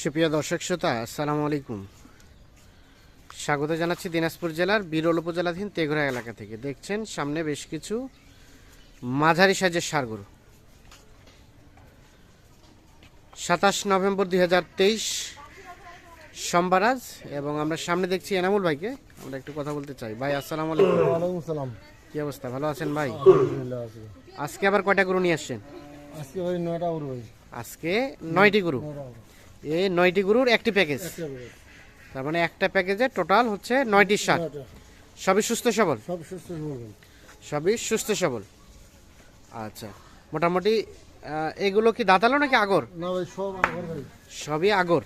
সুপ্রিয় দর্শক শ্রোতা আসসালামু আলাইকুম। স্বাগত জানাচ্ছি দিনাজপুর জেলার বিরল উপজেলাধীন তেঘরা এলাকা থেকে। দেখছেন সামনে বেশ কিছু মাঝারি সাইজের সারগরু সাতাশ নভেম্বর দুই হাজার তেইশ সোমবার আজ এবং আমরা সামনে দেখছি এনামুল ভাইকে। আমরা একটু কথা বলতে চাই। ভাই আসসালামু আলাইকুম। সালাম কি অবস্থা? ভালো আছেন ভাই? আজকে আবার কয়টা গরু নিয়ে আসছেন? আজকে ভাই নয়টা উড় ভাই। আজকে নয়টি গরু। এই নয়টি গরুর একটি প্যাকেজ তার মানে একটা প্যাকেজে টোটাল হচ্ছে নয়টি সার সবই সুস্থ সবল? সবই সুস্থ সবল। আচ্ছা মোটামুটি এগুলো কি দাঁতালো নাকি আগর? সবই আগর?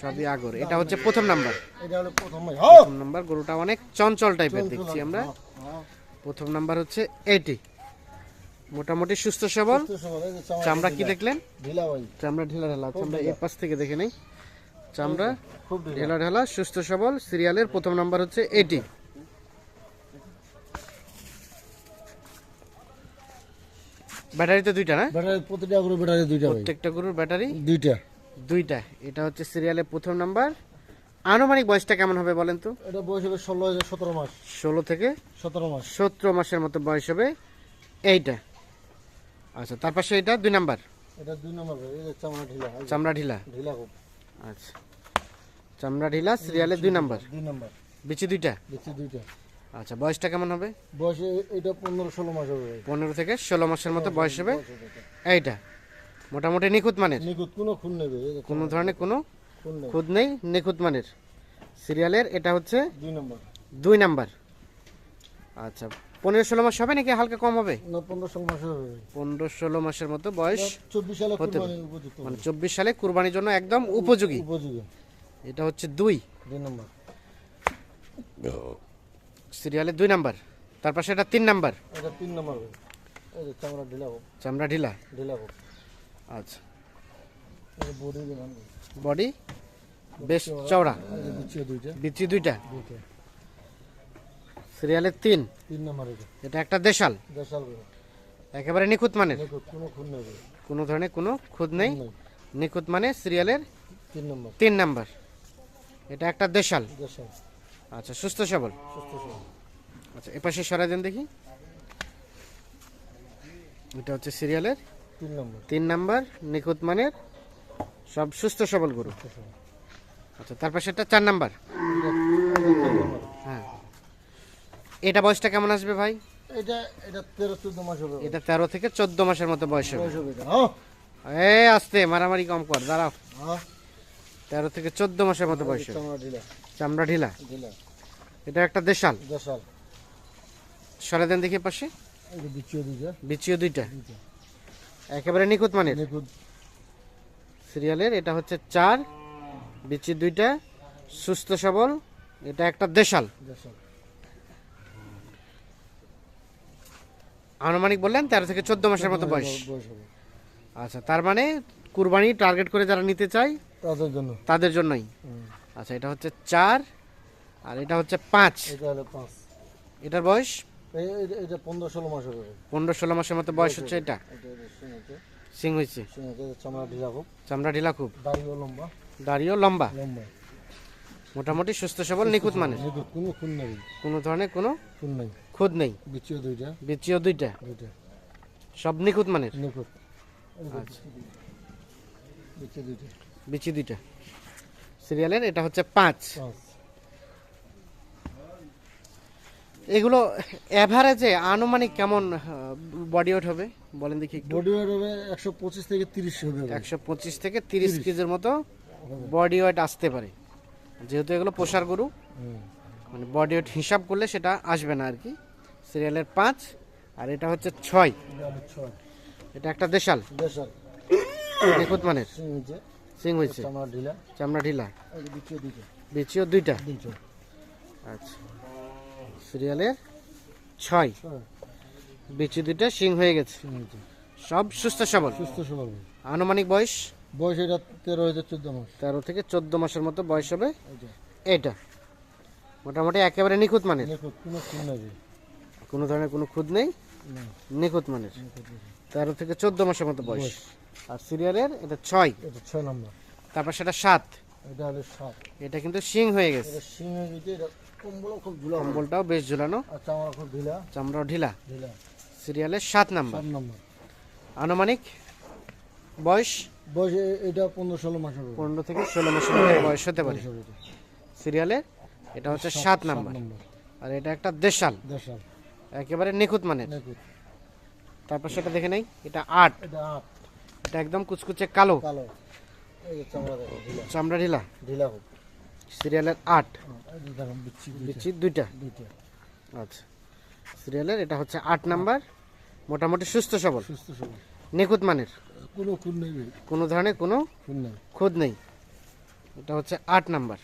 সবই আগর। এটা হচ্ছে প্রথম নাম্বার। প্রথম হ্যাঁ। প্রথম নাম্বার গরুটা অনেক চঞ্চল টাইপের দেখছি আমরা। হ্যাঁ, প্রথম নাম্বার হচ্ছে এটি। মোটামুটি সুস্থ সবল। চামড়া চামড়া কি দেখলেন? চামড়া ঢিলা ঢালা আমরা এই পাশ থেকে দেখে নেই। চামড়া খুব ঢিলা। ঢেলা সুস্থ সবল সিরিয়ালের প্রথম নাম্বার হচ্ছে এটি। ব্যাটারি তো দুইটা না? ব্যাটারি প্রতিটা গরু ব্যাটারি দুইটা প্রত্যেকটা গরুর ব্যাটারি দুইটা। দুইটা। এটা হচ্ছে সিরিয়ালের প্রথম নাম্বার। আনুমানিক বয়সটা কেমন হবে বলেন তো? এটা বয়স হবে ষোলো সতেরো মাস। ষোলো থেকে সতেরো মাস। সতেরো মাসের মতো বয়স হবে। এইটা। আচ্ছা তার পাশে এটা দুই নাম্বার? এটা দুই নম্বর চামড়া ঢিলা চামড়া ঢিলা? ঢিলা খুব। আচ্ছা। চামড়া ঢিলা সিরিয়ালের দুই নাম্বার? দুই নম্বর। বিচি দুইটা? বিচি দুইটা। আচ্ছা বয়সটা কেমন হবে? বয়সে এটা পনেরো ষোলো মাস হবে পনেরো থেকে ষোলো মাসের মতো বয়স হবে। এইটা? মোটামুটি নিখুঁত মানের? নিখুঁত কোনো খুন নেবে কোনো ধরনের কোনো খুদ নেই নিখুঁত মানের? সিরিয়ালের এটা হচ্ছে দুই নম্বর। দুই নাম্বার। আচ্ছা পনেরো ষোলো মাস হবে নাকি হালকা কম হবে? পনেরো ষোলো মাস পনেরো ষোলো মাসের মতো বয়স চব্বিশ সালে হতে মানে চব্বিশ সালে কুরবানির জন্য একদম উপযোগী। উপযোগী। এটা হচ্ছে দুই। দুই নম্বর। সিরিয়ালের দুই নাম্বার তার পাশে এটা তিন নাম্বার। এটা তিন নম্বর চামড়া ঢিলা চামড়া ঢিলা। ঢিলা আচ্ছা। বডি বেশ চওড়া। বিচি দুইটা। দুইটা। সিরিয়ালের তিন। তিন নম্বর এটা। এটা একটা দেশাল। দেশাল একেবারে নিখুঁত মানের। কোনো ধরনের কোনো খুদ নেই। নিখুঁত মানে সিরিয়ালের তিন নম্বর। তিন নাম্বার। এটা একটা দেশাল। দেশাল। আচ্ছা সুস্থ সবল। সুস্থ সবল। আচ্ছা এপাশে সরাই দেন দেখি। এটা হচ্ছে সিরিয়ালের তিন নম্বর। তিন নাম্বার নিখুঁত মানের সব সুস্থ সবল গরু। আচ্ছা তার পাশে একটা চার নাম্বার এটা তিন নম্বর। হ্যাঁ এটা বয়সটা কেমন আসবে ভাই? এটা এটা তেরো চোদ্দ মাস হবে। এটা তেরো থেকে চোদ্দ মাসের মতো বয়স হবে। বয়স হবে হ্যাঁ। এ আসতে মারামারি কম কর দাঁড়াও। হ্যাঁ। তেরো থেকে চোদ্দ মাসের মতো বয়স চামড়া ঢিলা। চামড়া ঢিলা? ঢিলা। এটা একটা দেশাল? দেশাল। সরে দেন দেখি পাশে। এই যে দুইটা। বিচিও দুইটা। দুইটা। একেবারে নিখুঁত মানে নিখুঁত। সিরিয়ালের এটা হচ্ছে চার। বিচি দুইটা। সুস্থ সবল। এটা একটা দেশাল। দেশাল। আনুমানিক বললেন তেরো থেকে চোদ্দ মাসের মতো বয়স। আচ্ছা তার মানে কুরবানি টার্গেট করে যারা নিতে চায় তাদের জন্য। তাদের জন্যই। আচ্ছা এটা হচ্ছে চার আর এটা হচ্ছে পাঁচ। এটা এটার বয়স? এটা- পনেরো ষোলো মাস হবে। পনেরো ষোলো মাসের মতো বয়স হচ্ছে এটা? সিং হয়েছে। চামড়া ঢিলা হোক চামড়া ঢিলা খুব। দাড়িও লম্বা। দাড়িও লম্বা। লম্বা। মোটামুটি সুস্থ সবল নিখুঁত মানে কোনো খুন নেই। কোনো ধরনের কোনো নেই। খুদ নেই? বিছিয়ে দুইটা। বিচিও দুইটা? দুইটা। সব নিখুঁত মানের নিখুঁত। আচ্ছা। দুইটা। বিচি দুইটা। সিরিয়ালের এটা হচ্ছে পাঁচ। এগুলো অ্যাভারেজে আনুমানিক কেমন বডি ওয়েট হবে? বলেন দেখি বডি ওয়েট হবে একশো পঁচিশ থেকে তিরিশ হবে একশো পঁচিশ থেকে তিরিশ কেজির মতো বডি ওয়েট আসতে পারে। যেহেতু এগুলো পোষার গরু। মানে বডি ওয়েট হিসাব করলে সেটা আসবে না আর কি সিরিয়ালের পাঁচ আর এটা হচ্ছে ছয়। এটা একটা দেশাল। দেশাল। নিখুঁত মানের। সিং হয়েছে। চামড়া ঢিলা। বিচিও দুইটা। আচ্ছা। সিরিয়ালের ছয়। বিচি দুইটা সিং হয়ে গেছে। সব সুস্থ সবল। সুস্থ সবল। আনুমানিক বয়স? বয়স এটা তেরো হাজার চোদ্দ মাস। তেরো থেকে চোদ্দ মাসের মতো বয়স হবে এটা মোটামুটি একেবারে নিখুঁত মানের? নিখুঁত কোনো খুন নেই। কোনো ধরনের কোনো খুদ নেই? নিখুঁত মানের? তেরো থেকে চোদ্দ মাসের মতো বয়স। আর সিরিয়ালের এটা ছয়। এটা ছয় নম্বর। তারপর সেটা সাত। এটা হলো সাত। এটা কিন্তু শিং হয়ে গেছে। এটা সিংহে গেছে এটা কম্বলও খুব ঝুলা কম্বলটাও বেশ ঝুলানো। আর চামড়া খুব ঢিলা। চামড়াও ঢিলা। ঢিলা। সিরিয়ালের সাত নাম্বার। সাত নম্বর। আনুমানিক বয়স? বয়স এটা পনেরো ষোলো মাসের পনেরো থেকে ষোলো মাসের বয়স হতে পারে। সিরিয়ালের এটা হচ্ছে সাত নাম্বার। আর এটা একটা দেশাল। দেড়শাল একেবারে নিখুঁত মানের। তারপর সেটা দেখে নেই এটা আট। এটা একদম কুচকুচে কালো। কালো। চামড়া ঢিলা। ঢিলা। সিরিয়ালের আট। দুইটা। বিচি দুইটা। আচ্ছা। সিরিয়ালের এটা হচ্ছে আট নাম্বার। মোটামুটি সুস্থ সবল। সুস্থ সবল। নিখুঁত মানের। কোনো নেই কোনো ধরনের কোনো খুদ নেই। এটা হচ্ছে আট নাম্বার।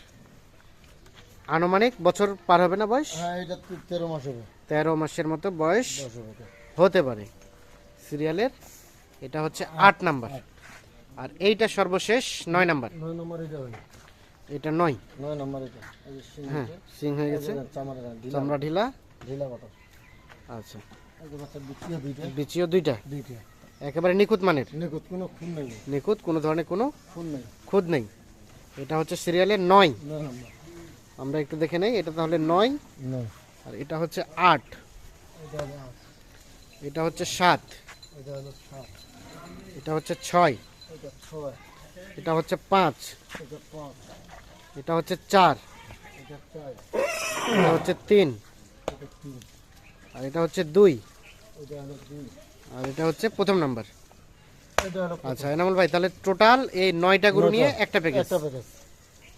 আনুমানিক বছর পার হবে না বয়স? হ্যাঁ এটা তেরো মাস হবে। তেরো মাসের মতো বয়স। হতে পারে। সিরিয়ালের এটা হচ্ছে আট নাম্বার। আর এইটা সর্বশেষ নয় নাম্বার। নয় নম্বর এটা এটা নয়। নয় নম্বর এটা। সিং হ্যাঁ সিং হয়ে গেছে। চামড়া ঢিলা। ঢিলা। আচ্ছা। বিচিও দুইটা। দুইটা? একেবারে নিখুঁত মানের? নিখুঁত কোনো খুন নেই। নিখুঁত কোনো ধরনের কোনো খুন নেই। খুদ নেই। এটা হচ্ছে সিরিয়ালের নয়। নয় নম্বর। আমরা একটু দেখে নেই এটা তাহলে নয়। আর এটা হচ্ছে আট। এটা হচ্ছে সাত। এটা হচ্ছে ছয়। এটা হচ্ছে পাঁচ। এটা হচ্ছে চার। এটা হচ্ছে তিন। আর এটা হচ্ছে দুই। আর এটা হচ্ছে প্রথম নাম্বার। আচ্ছা এনামুল ভাই তাহলে টোটাল এই নয়টা গরু নিয়ে একটা প্যাকেজ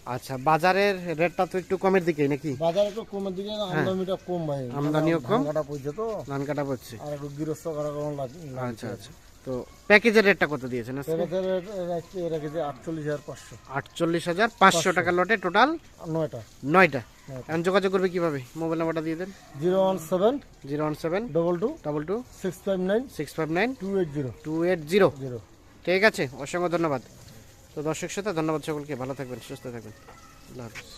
আচ্ছা বাজারের রেটটা তো একটু কমের দিকে নাকি? বাজারে তো কমের দিকে আমদানিটা কম ভাই। আমদানিও কম। কাটা পড়ছে তো। ধান কাটা পড়ছে। আর একটু গৃহস্থ কাটা কম লাগে আচ্ছা আচ্ছা। তো প্যাকেজের রেটটা কত দিয়েছেন প্যাকেজের রেখেছে আটচল্লিশ হাজার পাঁচশো। আটচল্লিশ হাজার পাঁচশো টাকা লটে টোটাল নয়টা। নয়টা। নয়টা। এখন যোগাযোগ করবে কীভাবে? মোবাইল নাম্বারটা দিয়ে দেন। Zero one seven zero one seven double two double two six five nine six five nine two eight zero. Two eight zero. Zero. ঠিক আছে অসংখ্য ধন্যবাদ। তো দর্শক সাথে ধন্যবাদ সকলকে। ভালো থাকবেন সুস্থ থাকবেন। আল্লাহ হাফিজ।